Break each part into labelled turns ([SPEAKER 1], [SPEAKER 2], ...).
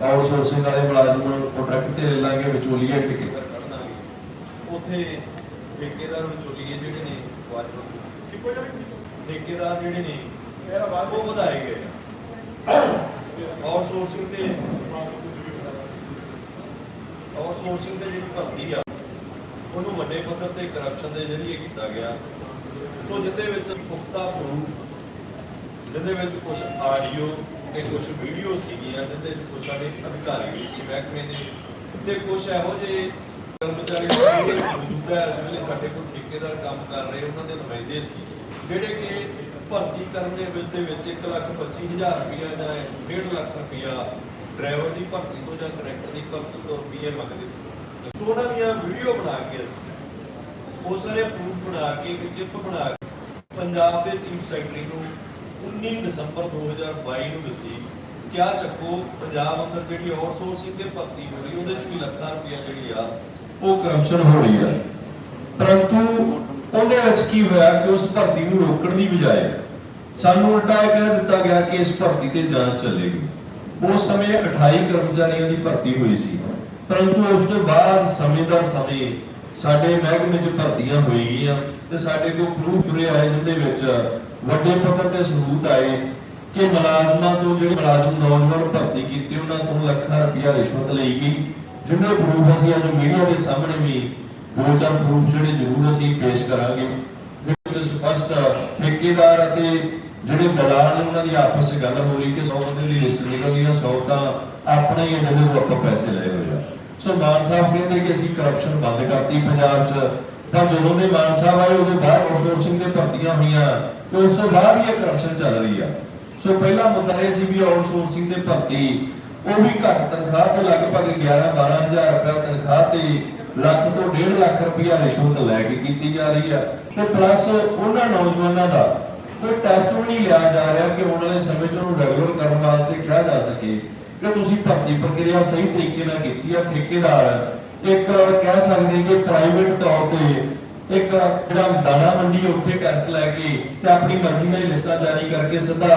[SPEAKER 1] Outsourcing ਵਾਲੇ ਮੁਲਾਜ਼ਮ contract ਤੇ ਲੈ ਲਾਂਗੇ ਵਿਚੋਲੀਏ ਠੇਕੇਦਾਰ
[SPEAKER 2] ਕਰ ਦਾਂਗੇ ਉੱਥੇ ਠੇਕੇਦਾਰ ਵਿਚੋਲੀਏ ਜਿਹੜੇ ਨੇ ਵਾਜਬ ਠੇਕੇਦਾਰ ਜਿਹੜੇ ਨੇ ਉਹ ਵਧਾਏ ਗਏ ਆਊਟਸੋਰਸਿੰਗ ਤੇ ਆਊਟਸੋਰਸਿੰਗ ਤੇ ਜਿਹੜੀ ਭਰਤੀ ਆ ਉਹਨੂੰ ਵੱਡੇ ਪੱਧਰ ਤੇ ਕਰਪਸ਼ਨ ਦੇ ਜ਼ਰੀਏ ਕੀਤਾ ਗਿਆ। ਸੋ ਜਿਹਦੇ ਵਿੱਚ ਪੁਖਤਾ ਪ੍ਰੂਫ ਜਿਹਦੇ ਵਿੱਚ ਕੁਝ ਆਡੀਓ ਤੇ ਕੁਝ ਵੀਡੀਓ ਸੀਗੀਆਂ ਜਿਹਦੇ ਵਿੱਚ ਕੁਝ ਸਾਡੇ ਅਧਿਕਾਰੀ ਵੀ ਸੀ, ਮਹਿਕਮੇ ਦੇ ਤੇ ਕੁਝ ਇਹੋ ਜਿਹੇ ਕਰਮਚਾਰੀ ਜਿਹੜੇ ਮੌਜੂਦਾ ਇਸ ਵੇਲੇ ਸਾਡੇ ਕੋਲ ਠੇਕੇਦਾਰ ਕੰਮ ਕਰ ਰਹੇ, ਉਹਨਾਂ ਦੇ ਨੁਮਾਇੰਦੇ ਸੀ। ਜਿਹੜੇ ਕਿ ਭਰਤੀ ਕਰਨ ਦੇ ਵਿੱਚ ਦੇ ਵਿੱਚ 1 ਲੱਖ 25 ਹਜ਼ਾਰ ਰੁਪਇਆ ਜਾਂ 1.5 ਲੱਖ ਰੁਪਇਆ ਡਰਾਈਵਰ ਦੀ ਭਰਤੀ ਤੋਂ ਜਾਂ ਕਰੈਕਟਰ ਦੀ ਭਰਤੀ ਤੋਂ ਰੁਪਏ ਮੰਗਦੇ ਸੀ। ਸੋ ਉਹਨਾਂ ਦੀਆਂ ਵੀਡੀਓ ਬਣਾ ਕੇ ਅਸੀਂ ਉਹ ਸਾਰੇ ਪ੍ਰੂਫ ਬਣਾ ਕੇ ਇੱਕ ਬਣਾ ਕੇ ਪੰਜਾਬ ਦੇ ਚੀਫ ਸੈਕਟਰੀ ਨੂੰ 19 ਦਸੰਬਰ 2022 ਨੂੰ ਦਿੱਤੀ ਕਿਆ ਚੱਕੋ ਪੰਜਾਬ ਅੰਦਰ ਜਿਹੜੀ ਆਊਟਸੋਰਸਿੰਗ ਤੇ ਭਰਤੀ ਹੋ ਰਹੀ, ਉਹਦੇ ਚ ਵੀ ਲੱਖਾਂ ਰੁਪਇਆ ਜਿਹੜੀ ਆ,
[SPEAKER 1] ਉਹ ਕਰਪਸ਼ਨ ਹੋ ਰਹੀ ਹੈ ਪਰੰਤੂ ਉਹਦੇ ਵਿੱਚ ਕੀ ਹੋਇਆ ਕਿ ਉਸ ਭਰਤੀ ਨੂੰ ਰੋਕਣ ਦੀ ਬਜਾਏ ਸਾਨੂੰ ਉਲਟਾ ਇਹ ਕਹਿ ਦਿੱਤਾ ਗਿਆ ਕਿ ਇਸ ਭਰਤੀ ਤੇ ਜਾਂਚ ਚੱਲੇਗੀ। ਉਸ ਸਮੇਂ 28 ਕਰਮਚਾਰੀਆਂ ਦੀ ਭਰਤੀ ਹੋਈ ਸੀ। ਪਰੰਤੂ ਉਸ ਤੋਂ ਬਾਅਦ ਸਮੇਂ ਦਰ ਸਮੇਂ ਸਾਡੇ ਮਹਿਕਮੇ 'ਚ ਭਰਤੀਆਂ ਹੋਈ ਗਈਆਂ ਤੇ ਸਾਡੇ ਕੋਲ ਪ੍ਰੂਫ ਤੁਰੇ ਆਏ ਜਿਹਦੇ ਵਿੱਚ ਵੱਡੇ ਪੱਧਰ ਤੇ ਸਬੂਤ ਆਏ ਕਿ ਮੁਲਾਜ਼ਮਾਂ ਤੋਂ ਜਿਹੜੇ ਮੁਲਾਜ਼ਮ ਨੌਜਵਾਨ ਭਰਤੀ ਕੀਤੇ, ਉਹਨਾਂ ਤੋਂ ਲੱਖਾਂ ਰੁਪਇਆ ਰਿਸ਼ਵਤ ਲਈ ਗਈ ਜਿਹਦੇ ਪ੍ਰੂਫ ਅਸੀਂ ਅੱਜ ਮੀਡੀਆ ਦੇ ਸਾਹਮਣੇ ਵੀ ਦੋ ਚਾਰ ਪ੍ਰੂਫ ਜਿਹੜੇ ਜ਼ਰੂਰ ਅਸੀਂ ਪੇਸ਼ ਕਰਾਂਗੇ। ਵਿੱਚ ਸਪਸ਼ਟ ਠੇਕੇਦਾਰ ਅਤੇ ਜਿਹੜੇ ਦਲਾਲ ਨੇ, ਉਹਨਾਂ ਦੀ ਆਪਸ ਵਿੱਚ ਗੱਲ ਹੋ ਰਹੀ ਕਿ 100 ਬੰਦੇ ਦੀ ਲਿਸਟ ਨਿਕਲਦੀ ਆ 100 ਤਾਂ ਆਪਣੇ ਹੀ ਜਿਹੜੇ ਉਹ ਆਪਾਂ ਪੈਸੇ ਲਏ ਹੋਏ ਆ। ਸੋ ਮਾਨ ਸਾਹਿਬ ਕਹਿੰਦੇ ਕਿ ਅਸੀਂ ਕਰਪਸ਼ਨ ਬੰਦ ਕਰਤੀ ਪੰਜਾਬ 'ਚ। ਪਰ ਜਦੋਂ ਦੇ ਮਾਨ ਸਾਹਿਬ ਆਏ, ਉਹਦੇ ਬਾਅਦ ਆਊਟਸੋਰਸਿੰਗ ਦੇ ਭਰਤੀਆਂ ਹੋਈਆਂ। ਤੇ ਉਸ ਤੋਂ ਬਾਅਦ ਵੀ ਇਹ ਕਰਪਸ਼ਨ ਚੱਲ ਰਹੀ ਆ। ਸੋ ਪਹਿਲਾ ਮੁੱਦਾ ਇਹ ਸੀ ਵੀ ਆਊਟਸੋਰਸਿੰਗ ਦੇ ਭਰਤੀ ਉਹ ਵੀ ਘੱਟ ਤਨਖਾਹ ਤੇ ਲਗਭਗ 11 12000 ਰੁਪਏ ਤਨਖਾਹ ਤੇ ਲੱਖ ਤੋਂ 1.5 ਲੱਖ ਰੁਪਇਆ ਰਿਸ਼ਵਤ ਲੈ ਕੇ ਕੀਤੀ ਜਾ ਰਹੀ ਆ। ਤੇ ਪਲੱਸ ਉਹਨਾਂ ਨੌਜਵਾਨਾਂ ਦਾ ਕੋਈ ਟੈਸਟ ਵੀ ਨਹੀਂ ਲਿਆ ਜਾ ਰਿਹਾ ਕਿ ਆਉਣ ਵਾਲੇ ਸਮੇਂ 'ਚ ਉਹਨੂੰ ਰੈਗੂਲਰ ਕਰਨ ਵਾਸਤੇ ਕਿਹਾ ਜਾ ਸਕੇ ਕਿ ਤੁਸੀਂ ਭਰਤੀ ਪ੍ਰਕਿਰਿਆ ਸਹੀ ਤਰੀਕੇ ਨਾਲ ਕੀਤੀ ਆ। ਠੇਕੇਦਾਰ ਇੱਕ ਕਹਿ ਸਕਦੇ ਕਿ ਪ੍ਰਾਈਵੇਟ ਤੌਰ ਤੇ ਇੱਕ ਜਿਹੜਾ ਦਾਣਾ ਮੰਡੀ ਉੱਥੇ ਟੈਸਟ ਲੈ ਕੇ ਤੇ ਆਪਣੀ ਮਰਜ਼ੀ ਨਾਲ ਲਿਸਟਾਂ ਜਾਰੀ ਕਰਕੇ ਸਿੱਧਾ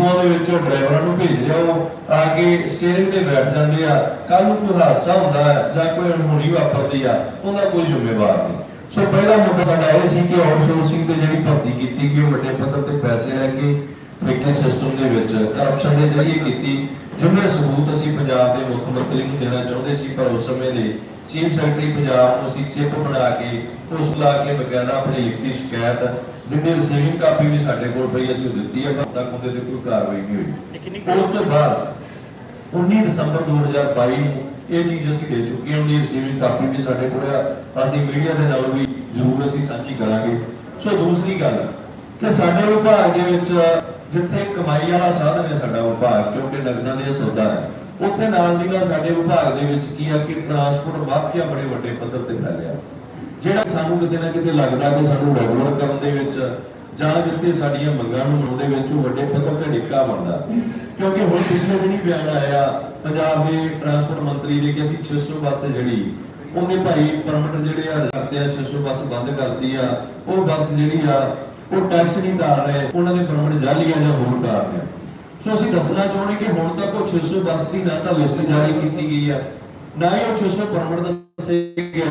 [SPEAKER 1] ਉਹਦੇ ਵਿੱਚ ਡਰਾਈਵਰਾਂ ਨੂੰ ਭੇਜ ਰਿਹਾ ਉਹ, ਆ ਕੇ ਸਟੀਅਰਿੰਗ ਤੇ ਬੈਠ ਜਾਂਦੇ ਆ। ਕੱਲ ਨੂੰ ਕੋਈ ਹਾਦਸਾ ਹੁੰਦਾ ਜਾਂ ਕੋਈ ਅਣਹੋਣੀ ਵਾਪਰਦੀ ਆ, ਉਹਦਾ ਕੋਈ ਜ਼ਿੰਮੇਵਾਰ ਨਹੀਂ। ਸੋ ਪਹਿਲਾ ਮੁੱਦਾ ਸਾਡਾ ਇਹ ਸੀ ਕਿ ਆਊਟਸੋਰਸਿੰਗ ਤੇ ਜਿਹੜੀ ਭਰਤੀ ਕੀਤੀ ਗਈ, ਉਹ ਵੱਡੇ ਪੱਧਰ ਤੇ ਪੈਸੇ ਲੈ ਕੇ ਫਿਟਨੈਸ ਸਿਸਟਮ ਦੇ ਵਿੱਚ ਕਰਪਸ਼ਨ ਦੇ ਜ਼ਰੀਏ ਕੀਤੀ। ਜਿਹਦੇ ਸਬੂਤ ਅਸੀਂ ਪੰਜਾਬ ਦੇ ਮੁੱਖ ਮੰਤਰੀ ਨੂੰ ਦੇਣਾ ਚਾਹੁੰਦੇ ਸੀ ਪਰ ਉਸ ਸਮੇਂ ਦੇ ਚੀਫ ਸੈਕਟਰੀ ਪੰਜਾਬ ਨੂੰ ਅਸੀਂ ਚਿੱਪ ਬਣਾ ਕੇ ਉਸ ਲਾ ਕੇ ਬਕਾਇਦਾ ਆਪਣੀ ਲਿਖਤੀ ਸ਼ਿਕਾਇਤ ਜਿਹਦੀ ਰਿਸੀਵਿੰਗ ਕਾਪੀ ਵੀ ਸਾਡੇ ਕੋਲ ਪਈ ਅਸੀਂ ਦਿੱਤੀ ਹੈ ਪਰ ਤੱਕ ਉਹਦੇ ਤੇ ਕੋਈ ਕਾਰਵਾਈ ਨਹੀਂ ਹੋਈ। ਉਸ ਤੋਂ ਬਾਅਦ 19 ਦਸੰਬਰ 2022 ਨੂੰ ਇਹ ਚੀਜ਼ ਅਸੀਂ ਦੇ ਚੁੱਕੇ ਹਾਂ ਉਹਦੀ ਰਿਸੀਵਿੰਗ ਕਾਪੀ ਵੀ ਸਾਡੇ ਕੋਲ ਆ। ਅਸੀਂ ਮੀਡੀਆ ਦੇ ਨਾਲ ਵੀ ਜ਼ਰੂਰ ਅਸੀਂ ਸਾਂਝੀ ਕਰਾਂਗੇ। ਸੋ ਦੂਸਰੀ ਗੱਲ ਕਿ ਸਾਡੇ ਵਿਭਾਗ ਦੇ ਵਿੱਚ ਜਿੱਥੇ ਕਮਾਈ ਵਾਲਾ ਸਾਧਨ ਹੈ ਸਾਡਾ ਵਿਭਾਗ, ਕਿਉਂਕਿ ਨਗਦਾਂ ਦੇ ਸੌਦਾ ਹੈ ਉੱਥੇ ਨਾਲ ਦੀ ਨਾਲ ਸਾਡੇ ਵਿਭਾਗ ਦੇ ਵਿੱਚ ਕੀ ਆ ਕਿ ਟਰਾਂਸਪੋਰਟ ਮਾਫੀਆ ਬੜੇ ਵੱਡੇ ਪੱਧਰ ਤੇ ਫੈਲਿਆ। ਜਿਹੜਾ ਸਾਨੂੰ ਕਿਤੇ ਨਾ ਕਿਤੇ ਲੱਗਦਾ ਕਿ ਸਾਨੂੰ ਰੈਗੂਲਰ ਕਰਨ ਦੇ ਵਿੱਚ ਜਾਂ ਜਿੱਥੇ ਸਾਡੀਆਂ ਮੰਗਾਂ ਨੂੰ ਮਨਾਉਣ ਵਿੱਚ ਵੱਡੇ ਪੱਧਰ ਤੇ ਡਿੱਕਾ ਬਣਦਾ। ਕਿਉਂਕਿ ਹੁਣ ਪਿਛਲੇ ਦਿਨੀ ਬਿਆਨ ਆਇਆ ਪੰਜਾਬ ਦੇ ਟਰਾਂਸਪੋਰਟ ਮੰਤਰੀ ਦੇ ਕਿ ਅਸੀਂ 600 ਬੱਸ ਜਿਹੜੀ ਉਹਦੇ ਭਾਈ ਪਰਮਿਟ ਜਿਹੜੇ ਆ ਕਰਦੇ ਆ 600 ਬੱਸ ਬੰਦ ਕਰਤੀ ਆ। ਉਹ ਬੱਸ ਜਿਹੜੀ ਆ ਉਹ ਟੈਕਸ ਨਹੀਂ ਉਤਾਰ ਰਹੇ, ਉਹਨਾਂ ਦੇ ਪਰਮਿਟ ਜਾਲੀ ਆ ਜਾਂ ਹੋਰ ਕਾਰਨ ਆ। ਸੋ ਅਸੀਂ ਦੱਸਣਾ ਚਾਹੁੰਦੇ ਕਿ ਹੁਣ ਤੱਕ ਉਹ 600 ਦੀ ਨਾ ਤਾਂ ਲਿਸਟ ਜਾਰੀ ਕੀਤੀ ਗਈ ਆ, ਨਾ ਹੀ ਉਹ 600 ਪਰਮਿਟ ਦੱਸੇ ਗਏ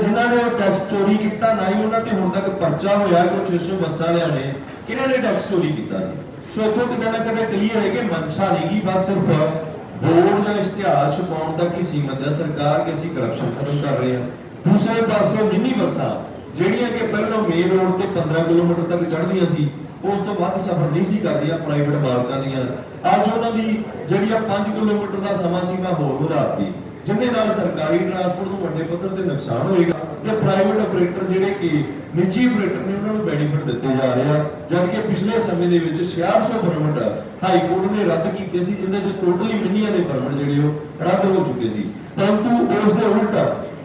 [SPEAKER 1] ਜਿਨ੍ਹਾਂ ਨੇ ਉਹ ਟੈਕਸ ਚੋਰੀ ਕੀਤਾ, ਨਾ ਹੀ ਉਹਨਾਂ ਤੇ ਹੁਣ ਤੱਕ ਪਰਚਾ ਹੋਇਆ ਕਿ 600 ਬੱਸਾਂ ਵਾਲਿਆਂ ਨੇ ਕਿਹਨਾਂ ਨੇ ਟੈਕਸ ਚੋਰੀ ਕੀਤਾ ਸੀ। ਸੋ ਇੱਥੋਂ ਕਿਤੇ ਨਾ ਕਿਤੇ ਕਲੀਅਰ ਹੈ ਕਿ ਮਨਸ਼ਾ ਨਹੀਂ ਗੀ, ਬਸ ਸਿਰਫ ਬੋਰਡ ਜਾਂ ਇਸ਼ਤਿਹਾਰ ਛਪਾਉਣ ਤੱਕ ਹੀ ਸੀਮਤ ਹੈ ਸਰਕਾਰ ਕਿ ਅਸੀਂ ਕਰਪਸ਼ਨ ਖਤਮ ਕਰ ਰਹੇ ਹਾਂ। ਦੂਸਰੇ ਪਾਸੇ ਮਿੰਨੀ ਬੱਸਾਂ ਜਿਹੜੀਆਂ ਕਿ ਪਹਿਲਾਂ ਮੇਨ ਰੋਡ ਤੇ 15 ਕਿਲੋਮੀਟਰ ਤੱਕ ਚੜ੍ਹਦੀਆਂ ਸੀ, ਉਸ ਤੋਂ ਵੱਧ ਸਫ਼ਰ ਨਹੀਂ ਸੀ ਕਰਦੀਆਂ ਪ੍ਰਾਈਵੇਟ ਮਾਲਕਾਂ ਦੀਆਂ। ਅੱਜ ਉਹਨਾਂ ਦੀ ਜਿਹੜੀ ਆ 5 ਕਿਲੋਮੀਟਰ ਦਾ ਸਮਾਂ ਸੀਮਾ ਹੋਰ ਵਧਾਤੀ ਜਿਹਦੇ ਨਾਲ ਸਰਕਾਰੀ ਟਰਾਂਸਪੋਰਟ ਨੂੰ ਵੱਡੇ ਪੱਧਰ ਤੇ ਨੁਕਸਾਨ ਹੋਏਗਾ ਤੇ ਪ੍ਰਾਈਵੇਟ ਆਪਰੇਟਰ ਜਿਹੜੇ ਕਿ ਨਿੱਜੀ ਆਪਰੇਟਰ ਨੇ, ਉਹਨਾਂ ਨੂੰ ਬੈਨੀਫਿਟ ਦਿੱਤੇ ਜਾ ਰਹੇ ਆ। ਜਦ ਕਿ ਪਿਛਲੇ ਸਮੇਂ ਦੇ ਵਿੱਚ 6600 ਪਰਮਿਟ ਹਾਈ ਕੋਰਟ ਨੇ ਰੱਦ ਕੀਤੇ ਸੀ ਜਿੰਦੇ ਚ ਟੋਟਲੀ ਮਿੰਨੀਆਂ ਦੇ ਪਰਮਿਟ ਜਿਹੜੇ ਉਹ ਰੱਦ ਹੋ ਚੁੱਕੇ ਸੀ। ਪਰੰਤੂ ਉਸ ਦੇ ਉਲਟ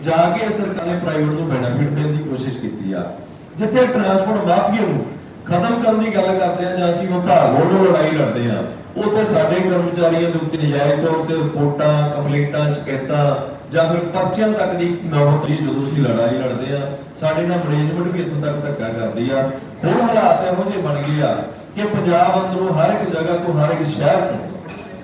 [SPEAKER 1] ਜਾ ਕੇ ਸਰਕਾਰ ਨੇ ਪ੍ਰਾਈਵੇਟ ਨੂੰ ਬੈਨੀਫਿਟ ਦੇਣ ਦੀ ਕੋਸ਼ਿਸ਼ ਕੀਤੀ ਆ। ਜਿੱਥੇ ਟਰਾਂਸਪੋਰਟ ਮਾਫੀਆ ਨੂੰ ਖਤਮ ਕਰਨ ਦੀ ਗੱਲ ਕਰਦੇ ਆ ਜਾਂ ਅਸੀਂ ਵਿਭਾਗ ਵੱਲੋਂ ਲੜਾਈ ਲੜਦੇ ਆ, ਉੱਥੇ ਸਾਡੇ ਕਰਮਚਾਰੀਆਂ ਦੇ ਉੱਤੇ ਨਜਾਇਜ਼ ਤੌਰ ਤੇ ਰਿਪੋਰਟਾਂ, ਕੰਪਲੇਂਟਾਂ, ਸ਼ਿਕਾਇਤਾਂ ਜਾਂ ਫਿਰ ਪਰਚਿਆਂ ਤੱਕ ਦੀ ਨੌਬਤ ਹੀ ਜਦੋਂ ਅਸੀਂ ਲੜਾਈ ਲੜਦੇ ਆ, ਸਾਡੇ ਨਾਲ ਮੈਨੇਜਮੈਂਟ ਵੀ ਇੱਥੋਂ ਤੱਕ ਧੱਕਾ ਕਰਦੀ ਆ। ਹੁਣ ਹਾਲਾਤ ਇਹੋ ਜਿਹੇ ਬਣ ਗਏ ਆ ਕਿ ਪੰਜਾਬ ਅੰਦਰੋਂ ਹਰ ਇੱਕ ਜਗ੍ਹਾ ਤੋਂ ਹਰ ਇੱਕ ਸ਼ਹਿਰ ਤੋਂ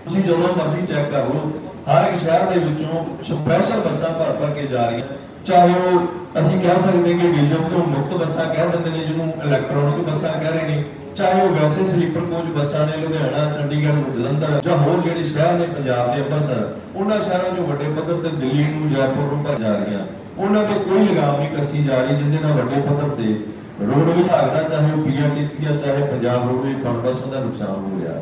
[SPEAKER 1] ਤੁਸੀਂ ਜਦੋਂ ਮਰਜ਼ੀ ਚੈੱਕ ਕਰ ਲਓ ਹਰ ਇੱਕ ਸ਼ਹਿਰ ਦੇ ਵਿੱਚੋਂ ਸਪੈਸ਼ਲ ਬੱਸਾਂ ਭਰ ਭਰ ਕੇ ਜਾ ਰਹੀਆਂ। ਚਾਹੇ ਉਹ ਅਸੀਂ ਕਹਿ ਸਕਦੇ ਕਿ ਡੀਜ਼ਲ ਤੋਂ ਮੁਕਤ ਬੱਸਾਂ ਕਹਿ ਦਿੰਦੇ ਨੇ, ਜਿਹਨੂੰ ਇਲੈਕਟ੍ਰੋਨਿਕ ਬੱਸਾਂ ਕਹਿ ਰਹੇ ਨੇ। ਚਾਹੇ ਉਹ ਵੈਸੇ ਸਲੀਪਰ ਕੋਚ ਬੱਸਾਂ ਨੇ, ਲੁਧਿਆਣਾ, ਚੰਡੀਗੜ੍ਹ, ਜਲੰਧਰ ਜਾਂ ਹੋਰ ਜਿਹੜੇ ਸ਼ਹਿਰ ਨੇ ਪੰਜਾਬ ਦੇ ਅੰਮ੍ਰਿਤਸਰ, ਉਹਨਾਂ ਸ਼ਹਿਰਾਂ 'ਚੋਂ ਵੱਡੇ ਪੱਧਰ ਤੇ ਦਿੱਲੀ ਨੂੰ, ਜੈਪੁਰ ਨੂੰ ਭਰ ਜਾ ਰਹੀਆਂ। ਉਹਨਾਂ ਤੇ ਕੋਈ ਲਗਾਮ ਨਹੀਂ ਕੱਸੀ ਜਾ ਰਹੀ ਜਿਹਦੇ ਨਾਲ ਵੱਡੇ ਪੱਧਰ ਤੇ ਰੋਡ ਵਿਭਾਗ ਦਾ, ਚਾਹੇ ਉਹ ਪੀਆਰਟੀਸੀ ਜਾਂ ਚਾਹੇ ਪੰਜਾਬ ਰੋਡਵੇ ਪਰਪਸ ਦਾ ਨੁਕਸਾਨ ਹੋ ਰਿਹਾ।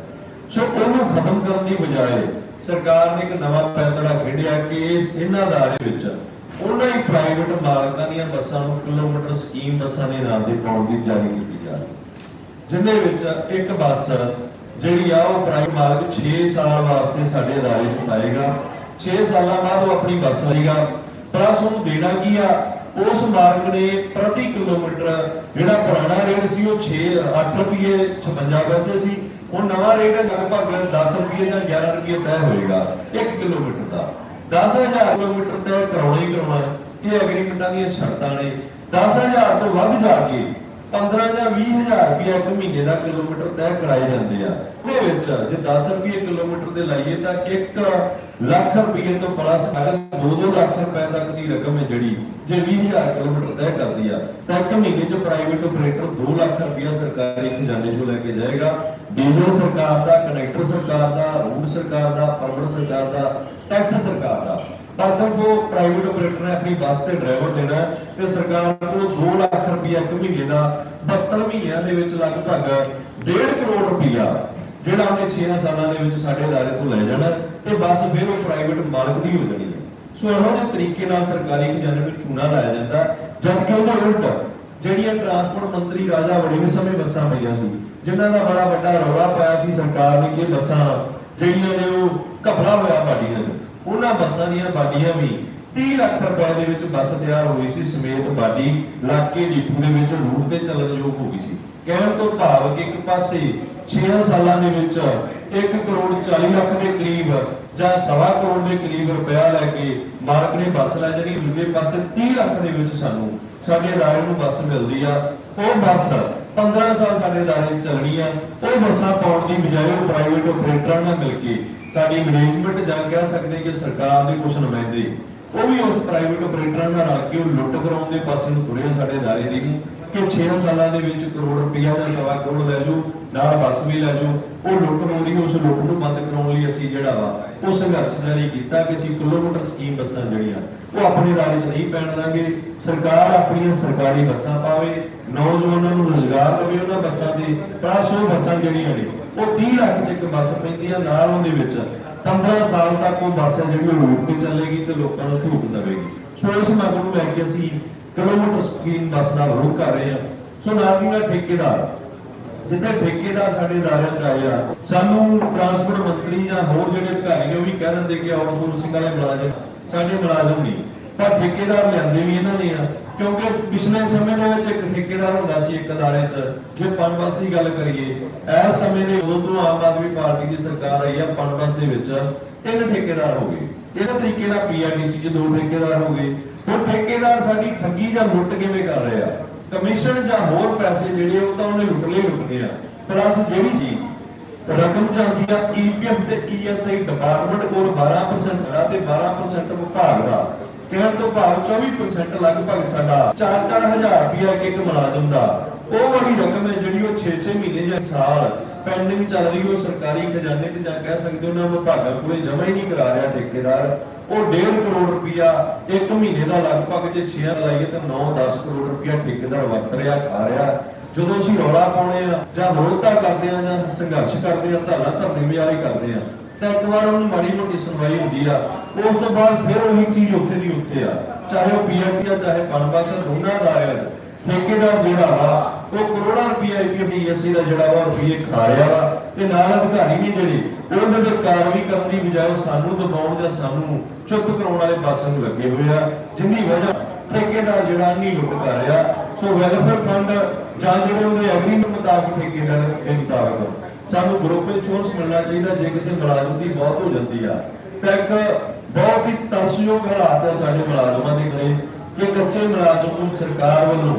[SPEAKER 1] ਸੋ ਉਹਨੂੰ ਖਤਮ ਕਰਨ ਦੀ ਬਜਾਏ ਸਰਕਾਰ ਨੇ ਇੱਕ ਨਵਾਂ ਪੈਂਤੜਾ ਖੇਡਿਆ ਕਿ ਇਸ ਇਹਨਾਂ ਦਾਇਰੇ ਵਿੱਚ ਉਹਨਾਂ ਹੀ ਪ੍ਰਾਈਵੇਟ ਮਾਲਕਾਂ ਦੀਆਂ ਬੱਸਾਂ ਨੂੰ ਕਿਲੋਮੀਟਰ ਸਕੀਮ ਬੱਸਾਂ ਦੇ ਨਾਮ ਤੇ ਪਾਉਣ ਦੀ ਜਾਰੀ ਕੀਤੀ ਜਾ ਰਹੀ ਜਿੰਦੇ ਵਿੱਚ ਇੱਕ ਬੱਸ ਜਿਹੜੀ ਆ ਉਹ ਪ੍ਰਾਈਵੇਟ ਮਾਲਕ 6 ਸਾਲ ਵਾਸਤੇ ਸਾਡੇ ਅਦਾਰੇ 'ਚ ਪਾਏਗਾ 6 ਸਾਲਾਂ ਬਾਅਦ ਉਹ ਆਪਣੀ ਬੱਸ ਲਏਗਾ ਪਲੱਸ ਉਹਨੂੰ ਦੇਣਾ ਕੀ ਆ? ਉਸ ਮਾਲਕ ਨੇ ਪ੍ਰਤੀ ਕਿਲੋਮੀਟਰ ਜਿਹੜਾ ਪੁਰਾਣਾ ਰੇਟ ਸੀ ਉਹ 6 8 ਰੁਪਏ 56 ਪੈਸੇ ਸੀ ਹੁਣ ਨਵਾਂ ਰੇਟ ਹੈ ਲਗਭਗ 10 ਰੁਪਏ ਜਾਂ 11 ਰੁਪਏ ਤੈਅ ਹੋਏਗਾ 1 ਕਿਲੋਮੀਟਰ ਦਾ। 10000 ਕਿਲੋਮੀਟਰ ਤੈਅ ਕਰਾਉਣਾ ਹੀ ਕਰਾਉਣਾ ਇਹ ਐਗਰੀਮੈਂਟਾਂ ਦੀਆਂ ਸ਼ਰਤਾਂ ਨੇ। 10000 ਤੋਂ ਵੱਧ ਜਾ ਕੇ 15 ਜਾਂ 20000 ਰੁਪਏ ਇੱਕ ਮਹੀਨੇ ਦਾ ਕਿਲੋਮੀਟਰ ਤੈਅ ਕਰਾਏ ਜਾਂਦੇ ਆ। ਉਹਦੇ ਵਿੱਚ ਜੇ 10 ਰੁਪਏ ਕਿਲੋਮੀਟਰ ਦੇ ਲਾਈਏ ਤਾਂ 1 ਲੱਖ ਰੁਪਏ ਤੋਂ ਪਲੱਸ ਅਗਰ 2-2 ਲੱਖ ਰੁਪਏ ਤੱਕ ਦੀ ਰਕਮ ਹੈ ਜਿਹੜੀ, ਜੇ 20000 ਕਿਲੋਮੀਟਰ ਤੈਅ ਕਰਦੀ ਆ, ਤਾਂ ਇੱਕ ਮਹੀਨੇ 'ਚ ਪ੍ਰਾਈਵੇਟ ਆਪਰੇਟਰ 2 ਲੱਖ ਰੁਪਏ ਸਰਕਾਰੀ ਖਜ਼ਾਨੇ 'ਚੋਂ ਲੈ ਕੇ ਜਾਏਗਾ। ਡੀਜ਼ਲ ਸਰਕਾਰ ਦਾ ਕਨੈਕਟਰ ਸਰਕਾਰ ਦਾ ਰੂਟ ਸਰਕਾਰ ਦਾ ਪਰਮਿਟ ਸਰਕਾਰ ਦਾ ਟੈਕਸ ਸਰਕਾਰ ਦਾ ਪਰ ਸਿਰਫ ਉਹ ਪ੍ਰਾਈਵੇਟ ਆਪਰੇਟਰ ਨੇ ਆਪਣੀ ਬੱਸ ਤੇ ਡਰਾਈਵਰ ਦੇਣਾ ਹੈ ਤੇ ਸਰਕਾਰ ਕੋਲ 2 ਲੱਖ ਰੁਪਏ ਇੱਕ ਮਹੀਨੇ ਦਾ 72 ਮਹੀਨਿਆਂ ਦੇ ਵਿੱਚ ਲਗਭਗ 1.5 ਕਰੋੜ ਰੁਪਇਆ ਜਿਹੜਾ ਉਹਨੇ 6 ਸਾਲਾਂ ਦੇ ਵਿੱਚ ਸਾਡੇ ادارے ਤੋਂ ਲੈ ਜਾਣਾ ਤੇ ਬੱਸ ਫਿਰ ਉਹ ਪ੍ਰਾਈਵੇਟ ਮਾਲਕ ਦੀ ਹੋ ਜਾਣੀ ਹੈ ਸੋ ਇਹੋ ਜਿਹੇ ਤਰੀਕੇ ਨਾਲ ਸਰਕਾਰੀ ਖਜ਼ਾਨੇ ਵਿੱਚ ਚੂਨਾ ਲਾਇਆ ਜਾਂਦਾ ਜਦਕਿ ਉਹਦੇ ਉਲਟ ਜਿਹੜੀਆਂ ਟਰਾਂਸਪੋਰਟ ਮੰਤਰੀ ਰਾਜਾ ਵੜਿੰਗ ਸਮੇਂ ਬੱਸਾਂ ਪਈਆਂ ਸੀ ਜਿਨ੍ਹਾਂ ਦਾ ਬੜਾ ਵੱਡਾ ਰੌਲਾ ਪਾਇਆ ਸੀ ਸਰਕਾਰ ਨੇ ਕਿ ਬੱਸਾਂ ਜਿਹੜੀਆਂ ਨੇ ਉਹ ਘਪਲਾ ਹੋਇਆ ਬਾਡੀਆਂ 'ਚ। ਉਹਨਾਂ ਬੱਸਾਂ ਦੀਆਂ ਬਾਡੀਆਂ ਵੀ 30 ਲੱਖ ਰੁਪਏ ਦੇ ਵਿੱਚ ਬੱਸ ਤਿਆਰ ਹੋਈ ਸੀ, ਸਮੇਤ ਬਾਡੀ ਲਾਕੇ ਡਿਪੂ ਦੇ ਵਿੱਚ ਰੂਟ ਤੇ ਚੱਲਣ ਯੋਗ ਹੋ ਗਈ ਸੀ। ਕਹਿਣ ਤੋਂ ਭਾਵ ਕਿ ਇੱਕ ਪਾਸੇ 6 ਸਾਲਾਂ ਦੇ ਵਿੱਚ 1 ਕਰੋੜ 40 ਲੱਖ ਦੇ ਕਰੀਬ ਜਾਂ ਸਵਾ ਕਰੋੜ ਦੇ ਕਰੀਬ ਰੁਪਇਆ ਲੈ ਕੇ ਮਾਲਕ ਨੇ ਬੱਸ ਲੈ ਜਿਹੜੀ ਦੂਜੇ ਪਾਸੇ 30 ਲੱਖ ਦੇ ਵਿੱਚ ਸਾਨੂੰ ਸਾਡੇ ਅਦਾਰੇ ਨੂੰ ਬੱਸ ਮਿਲਦੀ ਆ। ਉਹ ਬੱਸ 15 ਸਾਲ ਸਾਡੇ ਅਦਾਰੇ 'ਚ ਚੱਲਣੀ ਆ, ਉਹ ਬੱਸਾਂ ਪਾਉਣ ਦੀ ਬਜਾਏ ਉਹ ਪ੍ਰਾਈਵੇਟ ਆਪਰੇਟਰਾਂ ਨਾਲ ਮਿਲ ਕੇ ਸਾਡੀ ਮੈਨੇਜਮੈਂਟ ਜਾਂ ਕਹਿ ਸਕਦੇ ਕਿ ਸਰਕਾਰ ਦੇ ਕੁਝ ਨੁਮਾਇੰਦੇ, ਉਹ ਵੀ ਉਸ ਪ੍ਰਾਈਵੇਟ ਆਪਰੇਟਰਾਂ ਨਾਲ ਰਲ ਕੇ ਉਹ ਲੁੱਟ ਕਰਾਉਣ ਦੇ ਪਾਸੇ ਨੂੰ ਤੁਰੇ ਸਾਡੇ ਅਦਾਰੇ ਦੀ। ਨੂੰ ਕਿ 6 ਸਾਲਾਂ ਦੇ ਵਿੱਚ ਕਰੋੜ ਰੁਪਇਆ ਜਾਂ ਸਵਾ ਕਰੋੜ ਲੈ ਜਾਓ, ਨਾਲ ਬੱਸ ਵੀ ਲੈ ਜਾਓ, ਉਹ ਲੁੱਟ ਰੋਂਦੀ ਉਸ ਲੁੱਟ ਨੂੰ ਬੰਦ ਕਰਾਉਣ ਲਈ ਅਸੀਂ ਜਿਹੜਾ ਵਾ, ਉਹ ਸੰਘਰਸ਼ ਜਾਰੀ ਕੀਤਾ ਕਿ ਅਸੀਂ ਕਿਲੋਮੀਟਰ ਸਕੀਮ ਬੱਸਾਂ ਜਿਹੜੀਆਂ, ਉਹ ਆਪਣੇ ਅਦਾਰੇ 'ਚ ਨਹੀਂ ਪੈਣ ਦਾਂਗੇ। ਸਰਕਾਰ ਆਪਣੀਆਂ ਸਰਕਾਰੀ ਬੱਸਾਂ ਪਾਵੇ, ਨੌਜਵਾਨਾਂ ਨੂੰ ਰੋਜ਼ਗਾਰ ਦੇਵੇ ਉਹਨਾਂ ਬੱਸਾਂ ਦੇ ਪਲੱਸ ਉਹ ਬੱਸਾਂ ਜਿਹੜੀਆਂ ਨੇ, ਉਹ 30 ਲੱਖ 'ਚ ਇੱਕ ਬੱਸ ਪੈਂਦੀ ਆ ਨਾਲ ਉਹਦੇ ਵਿੱਚ। 15 ਸਾਲ ਤੱਕ ਉਹ ਬੱਸ ਹੈ ਜਿਹੜੀ ਉਹ ਰੂਟ ਤੇ ਚੱਲੇਗੀ ਤੇ ਲੋਕਾਂ ਨੂੰ ਸਹੂਲਤ ਦੇਵੇਗੀ। ਸੋ ਇਸ ਮੰਗ ਨੂੰ ਲੈ ਕੇ ਅਸੀਂ ਕਿਲੋਮੀਟਰ ਸਕੀਮ ਬੱਸ ਦਾ ਵਿਰੋਧ ਕਰ ਰਹੇ ਹਾਂ ਸੋ ਨਾਲ ਦੀ ਨਾਲ ਠੇਕੇਦਾਰ, ਜਿੱਥੇ ਠੇਕੇਦਾਰ ਸਾਡੇ ਅਦਾਰਿਆਂ ਚ ਆਏ ਸਾਨੂੰ ਟਰਾਂਸਪੋਰਟ ਮੰਤਰੀ ਜਾਂ ਹੋਰ ਜਿਹੜੇ ਅਧਿਕਾਰੀ ਨੇ ਉਹ ਵੀ ਕਹਿ ਦਿੰਦੇ ਕਿ ਆਊਟਸੋਰਸਿੰਗ ਵਾਲੇ ਮੁਲਾਜ਼ਮ, ਸਾਡੇ ਮੁਲਾਜ਼ਮ ਨਹੀਂ। ਪਰ ਠੇਕੇਦਾਰ ਲਿਆਂਦੇ ਵੀ ਇਹਨਾਂ ਨੇ ਆ, ਕਿਉਂਕਿ ਪਿਛਲੇ ਸਮੇਂ ਦੇ ਵਿੱਚ ਇੱਕ ਠੇਕੇਦਾਰ ਹੁੰਦਾ ਸੀ ਇੱਕ ਅਦਾਰੇ 'ਚ, ਜੇ ਪਨਬਸ ਦੀ ਗੱਲ ਕਰੀਏ, ਇਸ ਸਮੇਂ ਦੇ ਉਦੋਂ ਤੋਂ ਆਮ ਆਦਮੀ ਪਾਰਟੀ ਦੀ ਸਰਕਾਰ ਆਈ ਆ ਪਨਬਸ ਦੇ ਵਿੱਚ, ਤਿੰਨ ਠੇਕੇਦਾਰ ਹੋ ਗਏ। ਇਹਦਾ ਤਰੀਕੇ ਨਾਲ ਪੀਆਰਡੀਸੀ 'ਚ ਦੋ ਠੇਕੇਦਾਰ ਹੋ ਗਏ। ਹੁਣ ਠੇਕੇਦਾਰ ਸਾਡੀ ਠੱਗੀ ਜਾਂ ਲੁੱਟ ਕਿਵੇਂ ਕਰ ਰਹੇ ਕਮਿਸ਼ਨ ਜਾਂ ਹੋਰ ਪੈਸੇ ਜਿਹੜੇ ਉਹ ਤਾਂ ਉਹਨੇ ਲੁੱਟ ਲਏ ਲੁੱਟਦੇ ਆ। ਪਲੱਸ ਜਿਹੜੀ ਸੀ, ਰਕਮ ਜਾਂਦੀ ਆ ਈਪੀਐਫ ਤੇ ਈਐਸਆਈ ਡਿਪਾਰਟਮੈਂਟ ਕੋਲ 12% ਦਾ ਤੇ 12% ਵਿਭਾਗ ਦਾ। ਕਹਿਣ ਤੋਂ ਭਾਵ 24% ਲਗਭਗ ਸਾਡਾ 4-4000 ਰੁਪਇਆ ਇੱਕ ਇੱਕ ਮੁਲਾਜ਼ਮ ਦਾ। ਉਹ ਵਾਲੀ ਰਕਮ ਹੈ ਜਿਹੜੀ ਉਹ 6-6 ਮਹੀਨੇ ਜਾਂ ਸਾਲ ਪੈਂਡਿੰਗ ਚੱਲ ਰਹੀ, ਉਹ ਸਰਕਾਰੀ ਖਜ਼ਾਨੇ 'ਚ ਜਾਂ ਕਹਿ ਸਕਦੇ ਉਹਨਾਂ ਵਿਭਾਗਾਂ ਕੋਲੇ ਜਮ੍ਹਾਂ ਹੀ ਨਹੀਂ ਕਰਾ ਰਿਹਾ ਠੇਕੇਦਾਰ। ਉਹ 1.5 ਕਰੋੜ ਰੁਪਇਆ ਇੱਕ ਮਹੀਨੇ ਦਾ ਲਗਭਗ ਜੇ 6 ਲਾਈਏ ਤਾਂ 9-10 ਕਰੋੜ ਰੁਪਇਆ ਠੇਕੇਦਾਰ ਵਰਤ ਰਿਹਾ, ਖਾ ਰਿਹਾ। ਜਦੋਂ ਅਸੀਂ ਰੌਲਾ ਪਾਉਣੇ ਆ, ਜਾਂ ਵਿਰੋਧਤਾ ਕਰਦੇ ਆ, ਜਾਂ ਸੰਘਰਸ਼ ਕਰਦੇ ਆ, ਧਰਨਾ ਧਰਨੇ ਵਿਚਾਰੇ ਕਰਦੇ ਆ, ਤਾਂ ਇੱਕ ਵਾਰ ਉਹਨੂੰ ਮਾੜੀ ਮੋਟੀ ਸੁਣਵਾਈ ਹੁੰਦੀ ਆ। ਉਸ ਤੋਂ ਬਾਅਦ ਫਿਰ ਉਹੀ ਚੀਜ਼ ਉੱਥੇ ਦੀ ਉੱਥੇ ਆ। ਚਾਹੇ ਉਹ ਪੀਆਰਟੀ ਆ, ਚਾਹੇ ਪਨਬਸ ਦੋਨਾਂ ਅਦਾਰਿਆਂ 'ਚ ਠੇਕੇਦਾਰ ਜਿਹੜਾ ਵਾ ਉਹ ਕਰੋੜਾਂ ਰੁਪਏ ਆਈਪੀਐਸਸੀ ਦਾ ਜਿਹੜਾ ਵਾ ਰੁਪਏ ਖਾ ਰਿਹਾ ਵਾ ਤੇ ਨਾਲ ਅਧਿਕਾਰੀ ਨੇ ਜਿਹੜੇ ਉਹਨਾਂ ਦੇ ਕਾਰਵਾਈ ਕਰਨ ਦੀ ਬਜਾਏ ਸਾਨੂੰ ਦਬਾਉਣ ਜਾਂ ਸਾਨੂੰ ਚੁੱਪ ਕਰਾਉਣ ਵਾਲੇ ਪਾਸੇ ਨੂੰ ਲੱਗੇ ਹੋਏ ਆ ਜਿੰਦੀ ਵਜ੍ਹਾ ਠੇਕੇਦਾਰ ਜਿਹੜਾ ਨਹੀਂ ਲੁੱਟ ਕਰ ਰਿਹਾ। ਸੋ ਵੈਲਫੇਅਰ ਫੰਡ ਜਾਂ ਜਿਹੜੇ ਉਹਦੇ ਐਗਰੀਮੈਂਟ ਮੁਤਾਬਕ ਠੇਕੇਦਾਰ ਦੇ ਮੁਤਾਬਕ ਸਾਨੂੰ ਗਰੁੱਪ ਇੰਸ਼ੋਰੈਂਸ ਮਿਲਣਾ ਚਾਹੀਦਾ, ਜੇ ਕਿਸੇ ਮੁਲਾਜ਼ਮ ਦੀ ਮੌਤ ਹੋ ਜਾਂਦੀ ਆ। ਤਾਂ ਇੱਕ ਬਹੁਤ ਹੀ ਤਰਸਯੋਗ ਹਾਲਾਤ ਹੈ ਸਾਡੇ ਮੁਲਾਜ਼ਮਾਂ ਦੇ ਕੋਲੇ ਕਿ ਕੱਚੇ ਮੁਲਾਜ਼ਮ ਨੂੰ ਸਰਕਾਰ ਵੱਲੋਂ